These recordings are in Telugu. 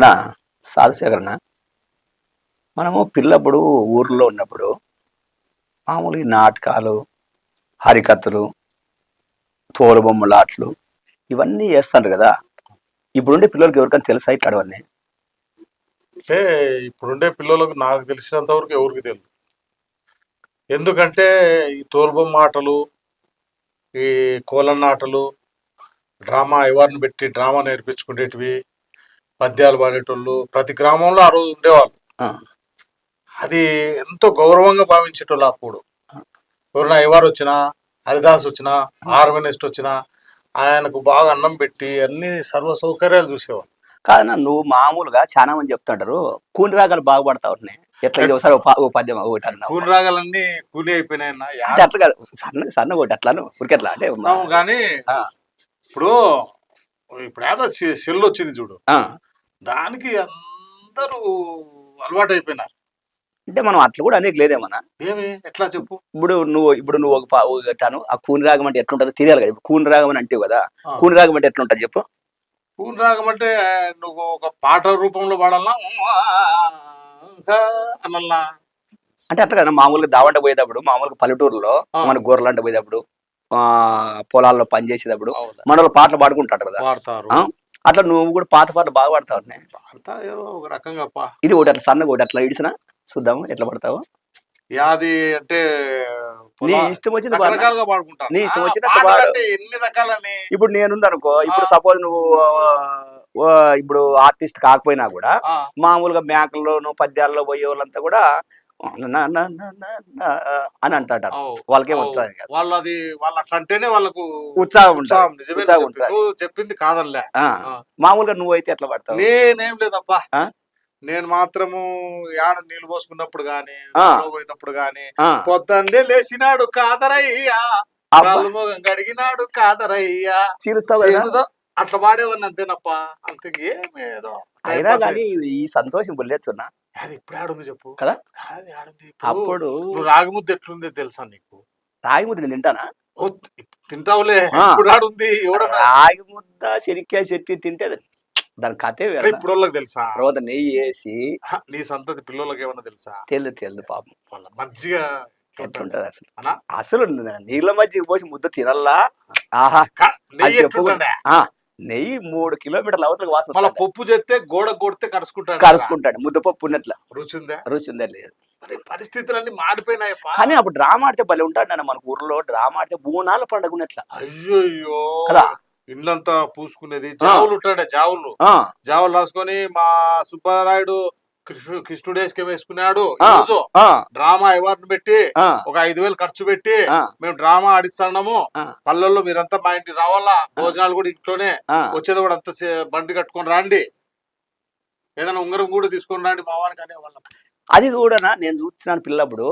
నా సాధుశేఖరణ మనము పిల్లప్పుడు ఊర్లో ఉన్నప్పుడు మామూలుగా ఈ నాటకాలు హరికథలు తోలుబొమ్మలాట్లు ఇవన్నీ చేస్తారు కదా. ఇప్పుడుండే పిల్లలకి ఎవరికైనా తెలుసా ఇట్లా అవన్నీ అంటే ఇప్పుడుండే పిల్లలకు నాకు తెలిసినంత వరకు ఎవరికి తెలియదు ఎందుకంటే ఈ తోలుబొమ్మ ఆటలు ఈ కోలన్న ఆటలు డ్రామా ఎవరిని పెట్టి డ్రామా నేర్పించుకునేటివి పద్యాలు పాడేటోళ్ళు ప్రతి గ్రామంలో ఆ రోజు ఉండేవాళ్ళు. అది ఎంతో గౌరవంగా భావించేటోళ్ళు అప్పుడు. ఎవరైనా ఎవరు వచ్చినా హరిదాస్ వచ్చినా ఆర్వెనెస్ట్ వచ్చినా ఆయనకు బాగా అన్నం పెట్టి అన్ని సర్వ సౌకర్యాలు చూసేవాళ్ళు. కాదన్నా నువ్వు మామూలుగా చాలా మంది చెప్తుంటారు కూని రాగాలు బాగుపడతా ఉంటున్నాయి ఎట్లా ఒకసారి పద్యం ఒకటి కూని రాగాలన్నీ కూని అయిపోయినాయన్న అంటే అట్లా కాదు సన్న సన్న ఒకటి అట్లాను ఉరికెట్లా? అంటే కానీ ఇప్పుడు ఇప్పుడు ఏదో సెల్ వచ్చింది చూడు. దానికి అందరూ అలవాటు అయిపోయినారు అంటే మనం అట్లా కూడా అనేక లేదేమన్నా ఏమి? ఎట్లా చెప్పు? ఇప్పుడు నువ్వు ఇప్పుడు నువ్వు ఒక ఒకటాను ఆ కూని రాగం అంటే ఎట్లుంటుందో తెలియాలి కదా. కూని రాగం అని అంటావు కదా. కూని రాగం అంటే ఎట్లుంటుంది చెప్పు? కూని రాగం అంటే నువ్వు ఒక పాట రూపంలో పాడాలన్నా అంటే అట్లా కదా మామూలుగా దావంట పోయేటప్పుడు మామూలుగా పల్లెటూరులో. మన గొర్రెలంట పోయేటప్పుడు ఆ పొలాల్లో పని చేసేటప్పుడు అవునా. మన పాటలు పాడుకుంటారు కదా? అట్లా నువ్వు కూడా పాత పాటలు బాగా పాడతావు ఒక రకంగా ఇది ఒకటి అట్లా సన్నగా ఒకటి అట్లా ఇడిసిన చూద్దాము ఎట్లా పడతావు. యాది అంటే నీ ఇష్టం పాడుకుంటారు నీ ఇష్టం రకాలని. ఇప్పుడు నేనుంది అనుకో ఇప్పుడు. సపోజ్ నువ్వు ఇప్పుడు ఆర్టిస్ట్ కాకపోయినా కూడా మామూలుగా మేకల్లోను పద్యాల్లో పోయే వాళ్ళంతా కూడా అని అవు, వాళ్ళకేం కదా. వాళ్ళు అది వాళ్ళు అట్లా అంటేనే వాళ్ళకు ఉత్సాహం ఉత్సాహం నువ్వు నువ్వు చెప్పింది. ఆ. మామూలుగా నువ్వైతే ఎట్లా పడతావు? నేనేం లేదప్పా? నేను మాత్రము యాడ నీళ్ళు పోసుకున్నప్పుడు గాని. పోయినప్పుడు గాని పొద్దున్నే లేచినాడు కాదరయ్యా. గడిగినాడు కాదరయ్యా. చేనుదో అట్లా పాడేవాడిని అంతేనప్పా. అంతే ఏమేదో అయినా కానీ ఈ సంతోషం బుల్లెచ్చున్నా. అది ఇప్పుడు ఆడుంది చెప్పు. కదా? అది ఆడుంది అప్పుడు రాగిముద్ద ఎట్లుంది తెలుసా నీకు? రాగి ముద్ద నేను తింటానా? తింటావులే. ఇప్పుడు ఆడుంది ఎవడన్నా? రాగి ముద్ద శనిక్కాయ చెట్టి తింటే దాని కథే వేరే ఇప్పుడు వాళ్ళకి తెలుసా? తర్వాత నెయ్యి వేసి నీ సంతతి పిల్లలకి ఏమన్నా తెలుసా? తెల్లు తెల్లు పాపం. వాళ్ళ మజ్జిగ ఎట్లుంటది అసలు? అసలు నీళ్ళ మధ్య పోసి ముద్ద తినల్లా? ఆహా. క- నెయ్యి మూడు కిలోమీటర్ల అవతలకు వాసన మళ్ళా. పప్పు చేస్తే గోడ కొడితే కరుచుకుంటాడు. కరుచుకుంటాడు. ముద్దపప్పు ఉన్నట్ల. రుచి ఉందా రుచి ఉందా లేదు పరిస్థితులన్నీ మారిపోయినాయి కానీ అప్పుడు డ్రామా ఆడితే భలే ఉంటాడు నాన్న మన ఊర్లో. డ్రామా ఆడితే బూనాల పండుగ ఉన్నట్ల. అయ్యో కదా? ఇల్లంతా పూసుకునేది జావులు ఉంటాడే జావులు. జావులు రాసుకొని మా సుబ్బారాయుడు కృష్ణుడేసుకే వేసుకున్నాడు. డ్రామా అవార్డు పెట్టి ఒక ఐదు వేలు ఖర్చు పెట్టి మేము డ్రామా ఆడిస్తున్నాము. పల్లెల్లో మీరంతా మా ఇంటికి రావాలా? భోజనాలు కూడా ఇంట్లోనే. వచ్చేది కూడా అంత బండి కట్టుకొని రాండి. ఏదైనా ఉంగరం కూడా తీసుకొని రాండి మా వానికి అనేవాళ్ళం అది కూడా నేను చూస్తున్నాను పిల్లప్పుడు.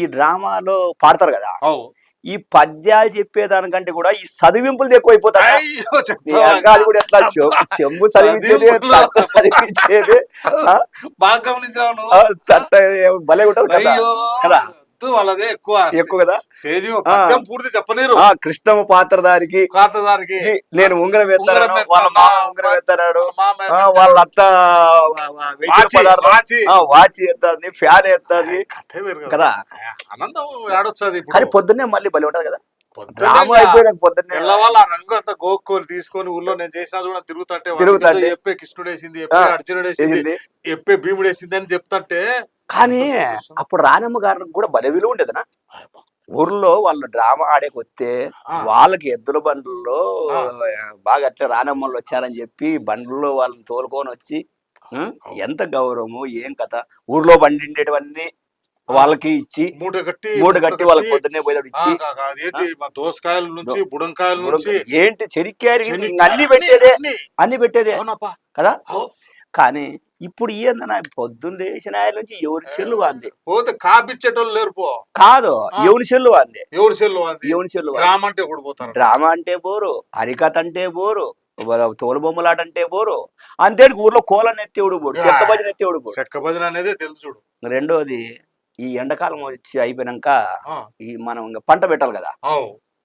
ఈ డ్రామాలో పాడతారు కదా. ఈ పద్యాలు చెప్పేదానికంటే కూడా ఈ చదివింపులు ఎక్కువైపోతాయి? వెనకాల కూడా ఎట్లా చెంబు చదివించేది చదివించేది బాగా ఏం భలే ఉంటది కదా? వాళ్ళదే ఎక్కువ ఎక్కువ కదా? స్టేజ్ పూర్తి చెప్పలేరు. ఆ కృష్ణమ్మ పాత్రధారికి ఖాతాదారికి. నీ- నేను ఉంగరం వాళ్ళ ఉంగరం ఎత్తాడు వాళ్ళ అత్త వాచి, ఎత్తాది ఫ్యాన్ ఎత్తాది కదా. ఆనందం ఆడొచ్చది కానీ పొద్దున్నే మళ్ళీ భలే ఉంటది కదా? డ్రామా పొద్దున్నే ఆ రంగు అంతా గోక్కోలు తీసుకొని ఊళ్ళో నేను చేసినా కూడా తిరుగుతుంటే తిరుగుతుంటే. ఎప్పే కృష్ణుడు వేసింది ఎప్పే ఆ, అర్జునుడు వేసింది వేసింది. భీముడు వేసింది అని చెప్తుంటే కానీ. అప్పుడు రానమ్మ గారికి కూడా భలే విలువ ఉండేదనా ఊర్లో వాళ్ళు డ్రామా ఆడేకి వస్తే ఆ. వాళ్ళకి ఎద్దుల బండ్లలో ఆ. బాగా అట్లా రానమ్మలు వచ్చారని చెప్పి బండ్లలో వాళ్ళని తోలుకొని వచ్చి ఉం? ఎంత గౌరవము ఏం కథ ఊర్లో బండిండేటివన్నీ వాళ్ళకి ఇచ్చి మూట కట్టి మూడు కట్టి వాళ్ళకి పొద్దున్నే ఆ, ఇచ్చి దోసకాయల నుంచి బుడంకాయల నుంచి. ఏంటి? చెరిక్కారి చెనిక్కాయలు అన్ని పెట్టేదే అన్ని. పెట్టేదే. కదా. కానీ ఇప్పుడు ఏందన్నా పొద్దున్న లేచిన ఆయన నుంచి ఎవరి చెల్లు వాంది? పోతే కాపిచ్చేటోళ్ళు లేరు పో. కాదు. ఎవరి చెల్లు వాంది? ఎవరు సెల్లు అంది ఎవరి చెల్లు వాంది? గ్రామం అంటే పోతారు? డ్రామా అంటే బోరు హరికథ అంటే బోరు తోలు బొమ్మలాట అంటే బోరు అంతే ఊర్లో కోల నెత్తేవుడు బోడు? చెక్క భజన ఎత్తేవుడు బోడు? చెక్క భజన అనేది తెలుసు చూడు. రెండోది ఈ ఎండాకాలం వచ్చి అయిపోయినాక ఈ మనం ఇంకా పంట పెట్టాలి కదా.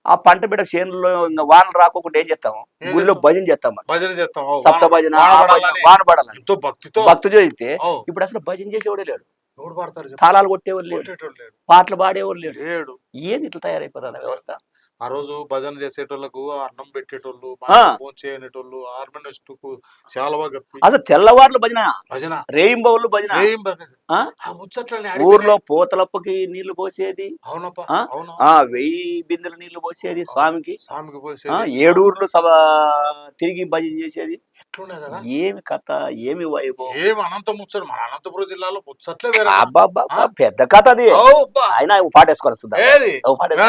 ఆ పంట బిడ్డ చేనులో ఇంకా వానలు రాకోకుండా ఏం చేస్తాం? గుళ్ళో భజన చేస్తాం. భజన చేస్తాం. సప్త భజన వాన పడాలని. ఎంతో భక్తితో. ఓ, ఇప్పుడు అసలు భజన చేసేవాడే లేడు? తాళాలు కొట్టేవాడు లేడు. పాటలు పాడేవాడు లేడు. లేడు. ఏంది ఇట్లా తయారైపోతుంది వ్యవస్థ? ఆ రోజు భజన చేసేటోళ్ళకు అన్నం పెట్టేటోళ్ళు. ఫోన్ చేయనేటోళ్ళు ఆర్మనెస్ట్కు చాలా బాగా అసలు తెల్లవార్లు భజన. భజన. రేయింబౌళ్ళు భజన. ముచ్చట్లని ఊర్లో పూతలప్పకి నీళ్ళు పోసేది. అవునప్ప ఆ? అవును. ఆ వెయ్యి బిందెల నీళ్ళు పోసేది స్వామికి. స్వామికి పోయి ఏడూర్లు సభ తిరిగి భజన చేసేది. కదా? ఏమి కథ ఏమి వైభవం? ఏం అనంత ముచ్చట మన అనంతపురం జిల్లాలో ముచ్చట్లే వేరే ఆ? పెద్ద కథ అది. అబ్బా. ఆయన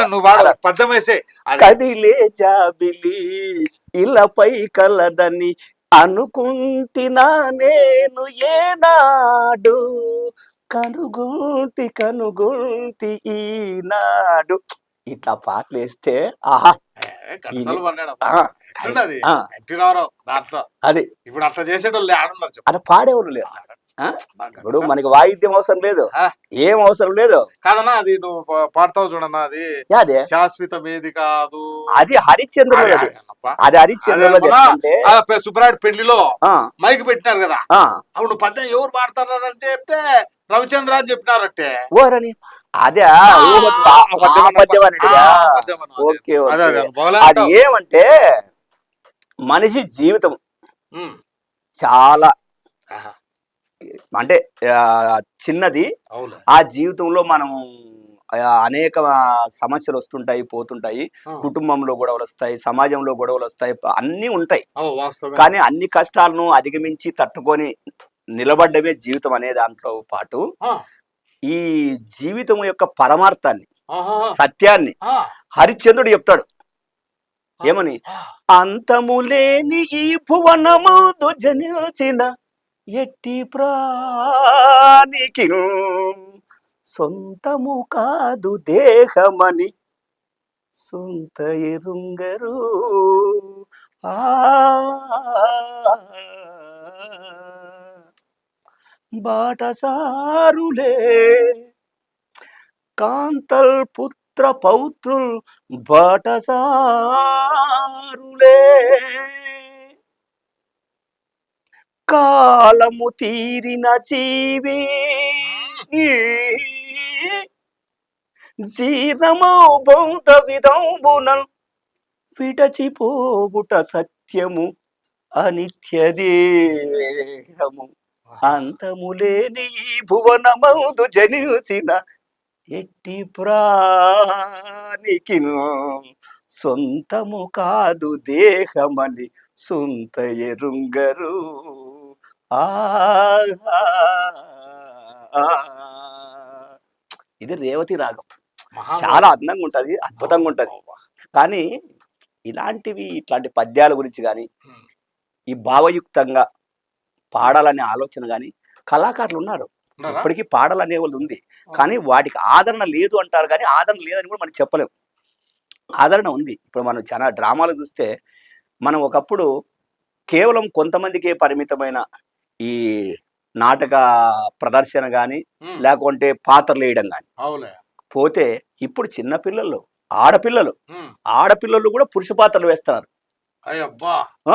నువ్వు వాడు పద్యం వేసే. కదిలే జాబిలి ఇలపై కలదని అనుకుంటినా నేను ఏనాడు. కనుగొంటి కనుగొంటి ఈనాడు. ఇట్లా పాటలు వేస్తే ఆహా అది. ఇప్పుడు అట్లా చేసేటోళ్ళు అట్లా పాడేవాళ్ళు లేరు. ఇప్పుడు మనకి వాయిద్యం అవసరం లేదు. ఏం అవసరం లేదు. కాదన్నా అది నువ్వు పాడతావు చూడన్నా అది యాదే శాశ్వత వేది కాదు. అది హరిశ్చంద్రుడు అది. అది హరిశ్చంద్రుడు అదే సుబ్బరాయుడు పెళ్ళిలో మైక్ పెట్టినారు కదా. అప్పుడు పద్యం ఎవరు పాడతారని చెప్తే రవిచంద్ర అని చెప్పినారట్టే. ఓరని అదే అదే. ఓకే. ఏమంటే మనిషి జీవితం. చాలా అంటే చిన్నది ఆ జీవితంలో మనం అనేక సమస్యలు వస్తుంటాయి పోతుంటాయి. కుటుంబంలో గొడవలు వస్తాయి సమాజంలో గొడవలు వస్తాయి అన్నీ ఉంటాయి. కానీ అన్ని కష్టాలను అధిగమించి తట్టుకొని నిలబడ్డమే జీవితం అనే దాంట్లో పాటు ఈ జీవితం యొక్క పరమార్థాన్ని సత్యాన్ని హరిశ్చంద్రుడు చెప్తాడు. ఏమని? ఆ. అంతములేని ఈ భువనముదు జనించిన ఎట్టి ప్రాణికి సొంతము కాదు దేహమని సొంత ఎరుంగరు. ఆ. బాటసారులే. కాంతల్ పుత్ర పౌత్రుల్ బాటసారులే. కాలము తీరిన జీవి జీర్ణమౌ బౌద్ధ విధంబునల్ విడచిపోవుట సత్యము అనిత్యదేహము అంతములేని ఈ భువనమౌదు జనించిన ఎట్టి ప్రాణికి సొంతము కాదు దేహమని సొంత ఎరుంగరు. ఇది రేవతి రాగం. చాలా అందంగా ఉంటది అద్భుతంగా ఉంటది. కానీ ఇలాంటివి ఇట్లాంటి పద్యాల గురించి కానీ. ఈ భావయుక్తంగా పాడాలనే ఆలోచన కానీ కళాకారులు ఉన్నారు? ఇప్పటికీ పాడాలనే వాళ్ళు ఉంది. కానీ వాటికి ఆదరణ లేదు అంటారు కానీ ఆదరణ లేదని కూడా మనం చెప్పలేం. ఆదరణ ఉంది. ఇప్పుడు మనం చాలా డ్రామాలు చూస్తే మనం ఒకప్పుడు కేవలం కొంతమందికే పరిమితమైన ఈ నాటక ప్రదర్శన కానీ. లేకుంటే పాత్రలు వేయడం కానీ పోతే ఇప్పుడు చిన్న పిల్లలు ఆడపిల్లలు. ఆడపిల్లలు కూడా పురుష పాత్రలు వేస్తున్నారు.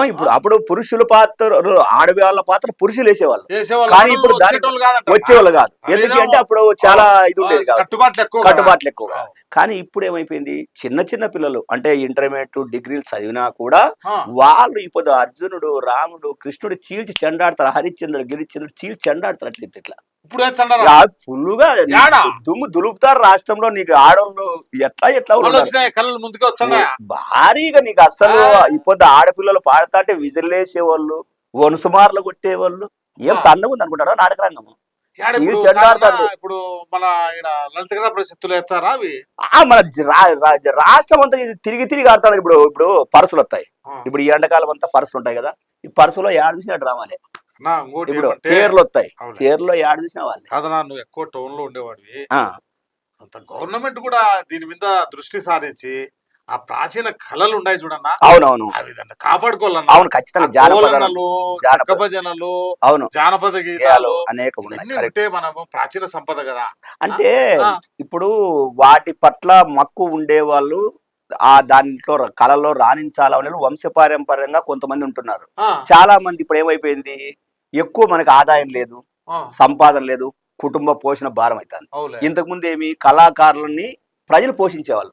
ఇప్పుడు అప్పుడు పురుషుల పాత్ర ఆడవాళ్ళ పాత్ర పురుషులు వేసేవాళ్ళు. కానీ ఇప్పుడు. వచ్చేవాళ్ళు కాదు. ఎందుకంటే అప్పుడు చాలా ఇది ఉండేది కట్టుబాట్లు ఎక్కువ. కట్టుబాట్లు. కానీ ఇప్పుడు ఏమైపోయింది? చిన్న చిన్న పిల్లలు అంటే ఇంటర్మీడియట్ డిగ్రీలు చదివినా కూడా వాళ్ళు ఇప్పుడు అర్జునుడు రాముడు కృష్ణుడు చీల్చి చెండాడతారు హరిశ్చంద్రుడు గిరిశ్చంద్రుడు చీల్చి చెండాడతారు అట్లా ఇట్లా. ఇప్పుడు ఫుల్గా? దుమ్ము దులుపుతారు రాష్ట్రంలో నీకు ఆడవాళ్ళు ఎట్లా ఎట్లా కళ్ళు ముందుకు వచ్చాయా భారీగా నీకు అస్సలు. ఇప్పుడు ఆడపిల్లలు పాడతా అంటే విజిల్లేసేవాళ్ళు వనుసుమార్లు కొట్టేవాళ్ళు. ఏం. సన్నగా ఉంది అనుకుంటారా నాటక రంగం యాడ ఇప్పుడు మన ప్రసిద్ధులు అవి? రాష్ట్రం అంతా తిరిగి తిరిగి ఆడుతాడు. ఇప్పుడు ఇప్పుడు పర్సులు వస్తాయి. ఇప్పుడు ఈ ఎండాకాలం అంతా పర్సులు ఉంటాయి కదా. ఈ పర్సులో ఏడు చూసిన డ్రామాలే. ఇప్పుడు తేర్లు వస్తాయి. తేర్లో చూసిన వాళ్ళే నువ్వు ఎక్కువ టౌన్లో ఉండేవాడివి అంత గవర్నమెంట్ కూడా దీని మీద దృష్టి సారించి ఆ ప్రాచీన కళలు ఉన్నాయి చూడన్నా. అవునవును. అవి కాపాడుకోవాలన్నా. అవును ఖచ్చితంగా భజనలు అవును. జానపద గీతాలు అనేకం ఉంటే మనము ప్రాచీన సంపద కదా. అంటే. ఇప్పుడు వాటి పట్ల మక్కువ ఉండే వాళ్ళు ఆ దాంట్లో కళలో రాణించాలని వంశపారంపర్యంగా కొంతమంది ఉంటున్నారు. చాలా మంది ఇప్పుడు ఏమైపోయింది? ఎక్కువ మనకి ఆదాయం లేదు సంపాదన లేదు కుటుంబ పోషణ భారం అవుతుంది ఇంతకు ముందు ఏమి కళాకారులని ప్రజలు పోషించేవాళ్ళు.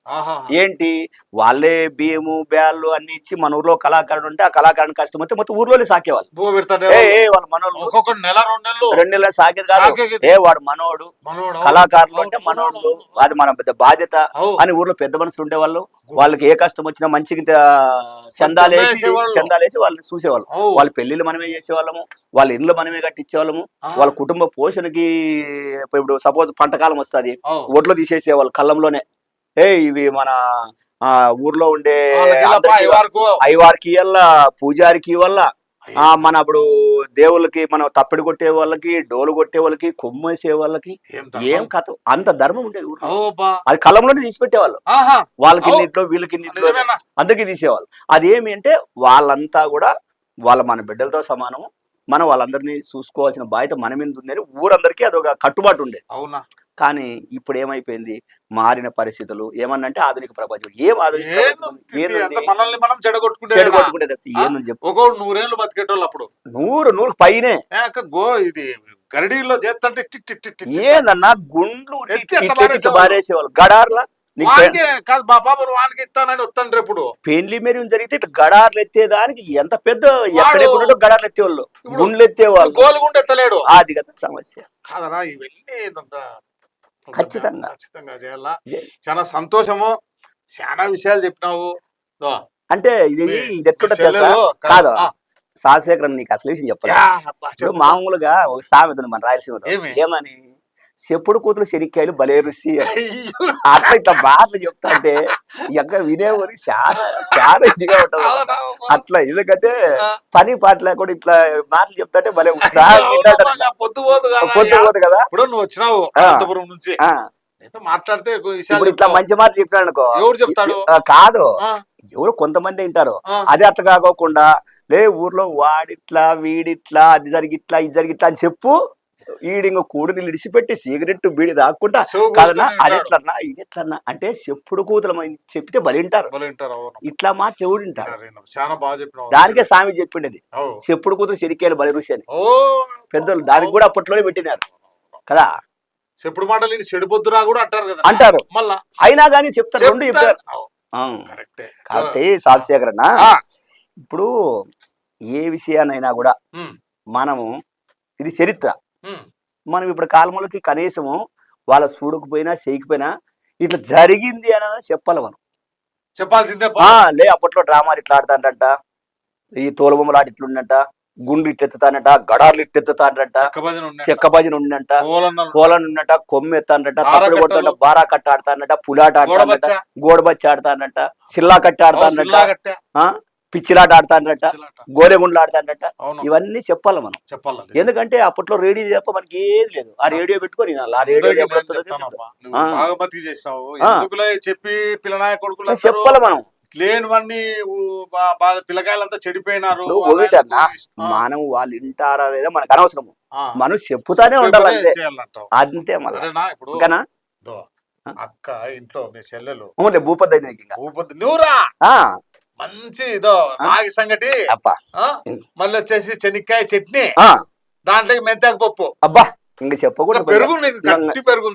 ఏంటి? వాళ్ళే బియ్యము బ్యాళ్ళు అన్ని ఇచ్చి మన ఊర్లో కళాకారుడు ఉంటే ఆ కళాకారుని కష్టం వస్తే మొత్తం ఊర్లోనే సాకేవాళ్ళు. రెండు నెలలు సాకేది కాదు. ఏ వాడు మనోడు. మనోడు కళాకారులు అంటే అవును. అది మన పెద్ద బాధ్యత. అని ఊర్లో పెద్ద మనుషులు ఉండేవాళ్ళు. వాళ్ళకి ఏ కష్టం వచ్చినా మంచిగా చందాలేసి. చందాలేసి వాళ్ళని చూసేవాళ్ళు. వాళ్ళ పెళ్ళిళ్ళు మనమే చేసేవాళ్ళము వాళ్ళ ఇండ్లు మనమే కట్టించేవాళ్ళము. వాళ్ళ కుటుంబ పోషణకి ఇప్పుడు సపోజ్ పంటకాలం వస్తుంది. ఒడ్లు తీసేసేవాళ్ళు కళ్ళంలోనే ఏ ఇవి మన ఆ ఊర్లో ఉండే. అయ్యవారికి ఇవ్వాల పూజారికి ఆ మన అప్పుడు దేవుళ్ళకి మనం తప్పిడి కొట్టే వాళ్ళకి డోలు కొట్టే వాళ్ళకి కొమ్మేసే వాళ్ళకి ఏం? కథ అంత ధర్మం ఉండేది. అది కళ్ళంలోనే తీసి పెట్టేవాళ్ళు ఆహా. వాళ్ళకి. ఇన్నిట్లో వీళ్ళకి ఇన్నిట్లో? అందరికీ తీసేవాళ్ళు అదేమి అంటే వాళ్ళంతా కూడా వాళ్ళ మన బిడ్డలతో సమానం మనం వాళ్ళందరినీ చూసుకోవాల్సిన బాధ్యత మన మీద ఉందని ఊరందరికీ అదొక కట్టుబాటు ఉండేది అవునా కానీ ఇప్పుడు ఏమైపోయింది మారిన పరిస్థితులు. ఏమన్నంటే ఆధునిక ప్రపంచం ఏం ఆధునిక మనల్ని మనం చెడగొట్టుకుంటే చెడు కొట్టుకునే తప్పితే ఏందని చెప్పు? ఒక్కొక్క నూరేళ్ళు బతికేటోళ్ళు అప్పుడు. నూరు నూరు పైనే. గో ఇది గరిడీలో చేస్తుంటే. ఏందన్నా? గుండ్లు? బారేసేవాళ్ళు గడార్లా? కాదు మరి వానికి ఇస్తానని వస్తాను ఇప్పుడు. పెళ్ళి మెరియం జరిగితే ఇట్లా గడార్లు ఎత్తేదానికి ఎంత పెద్ద ఎక్కడెక్కడో గడార్లు ఎత్తేవాళ్ళు. గుండ్లు ఎత్తేవాళ్ళు. గోలుగుండ ఎత్తలేడు. అది కదా సమస్య. కాదరా ఇవన్నీ ఖచ్చితంగా. ఖచ్చితంగా చేయాలా? చాలా సంతోషము. చాలా విషయాలు చెప్పినావు. అంటే ఇది ఇది తెలుసా? చెల్లెలు కాదు. ఆ, సాశేఖరన్ నీకు అసలు విషయం చెప్పలే యా, అబ్బా, ఇప్పుడు చెప్పు. మామూలుగా ఒక సామెత మన రాయలసీమలో. ఏమి? ఏమని? చెప్పుడు కూతురు శనిక్కాయలు బలే రుచి అట్లా ఇట్లా మాటలు చెప్తా అంటే ఎక్క వినేవారు చాలా చాలా ఇదిగా అవునా, అట్లా ఎందుకంటే. పని పాట లేకుండా ఇట్లా మాటలు భలే వింటాడు. అవునమ్మా, పొద్దు పోదు కదా ఇప్పుడు నువ్వు వచ్చినావు. అనంతపురం నుంచి. మాట్లాడితే ఇప్పుడు ఇట్లా. మంచి మాట చెప్పాడు అనుకో. ఎవరు చెప్తాడు? కాదు. ఎవరు కొంతమంది వింటారు. అది అట్లా కాకోకుండా లే ఊర్లో వాడిట్లా వీడిట్లా అది జరిగిట్లా ఇది జరిగిట్లా అని చెప్పు. ఈడింగ కూడిని ఇడిచిపెట్టి సిగరెట్ బీడి దాక్కుంటా కాదన్నా అది. ఎట్లన్నా ఇది ఎట్లన్నా అంటే చెప్పుడు కూతురు చెప్తే బలింటారు. ఇట్లా మా చెవుడు వింటారు. సరే, నువ్వు చాలా బాగా చెప్పినావు దానికే సామి చెప్పిండేది. చెప్పుడు కూతురు శనికాయలు బలి రుచి అని పెద్దలు దానికి కూడా అప్పట్లోనే పెట్టినారు. కదా? చెప్పుడు మాటలు చెడిపోద్దురా కూడా అంటారు కదా. అంటారు. మళ్ళా? అయినా కానీ చెప్తారు రెండు చెప్తారు. కాబట్టి సాశేఖరన్న ఆ, ఇప్పుడు ఏ విషయాన్నైనా కూడా మనము ఇది చరిత్ర. మనం ఇప్పుడు కాలములకి కనీసము వాళ్ళ చూడకపోయినా చేయకపోయినా ఇట్లా జరిగింది అని చెప్పాలి మనం చెప్పాల్సిందే లే అప్పట్లో డ్రామాలు ఇట్లా ఆడతాంట ఈ తోలుబొమ్మలు ఆడి ఇట్లుండంట. గుండు ఇట్లెత్తుతానట గడార్లు ఉన్నాయి చెక్క భజన ఉండంట. కోలను ఉన్నట కొమ్ము ఎత్తానట బారా తప్పుడు కొడతాంట. బారా కట్ట ఆడతానట పులాట ఆడతానట గోడబచ్చ. ఆడతానట సిల్లా కట్ట ఆడతానట పిచ్చిలాట ఆడతానట చిలాట. గోరెగుండ్లు అవును. ఇవన్నీ చెప్పాలి మనం. చెప్పాలి ఎందుకంటే అప్పట్లో రేడియో తప్ప మనకి ఏది లేదు. ఆ రేడియో పెట్టుకొని. ఆ రేడియో చెప్పి పిల్లనాయ కొడుకులు చెప్పాలి మనం. లేనివన్నీ పిల్లకాయలంతా చెడిపోయినారు ఒకటన్నా మనం వాళ్ళు వింటారా లేదా మనకు అనవసరం ఆ. మనం చెప్పుతానే ఉండాలి అంతే. అంతే మన. అక్క ఇంట్లో మీ చెల్లెలు. భూపతి ఊపొద్దు నువ్వురా? మంచి ఇదో రాగి సంగటి. మళ్ళీ వచ్చేసి చెనిక్కాయ చట్నీ. ఆ, దాంట్లోకి మెంతాకు పప్పు. అబ్బా ఇంక చెప్పకూడదు పెరుగు పెరుగు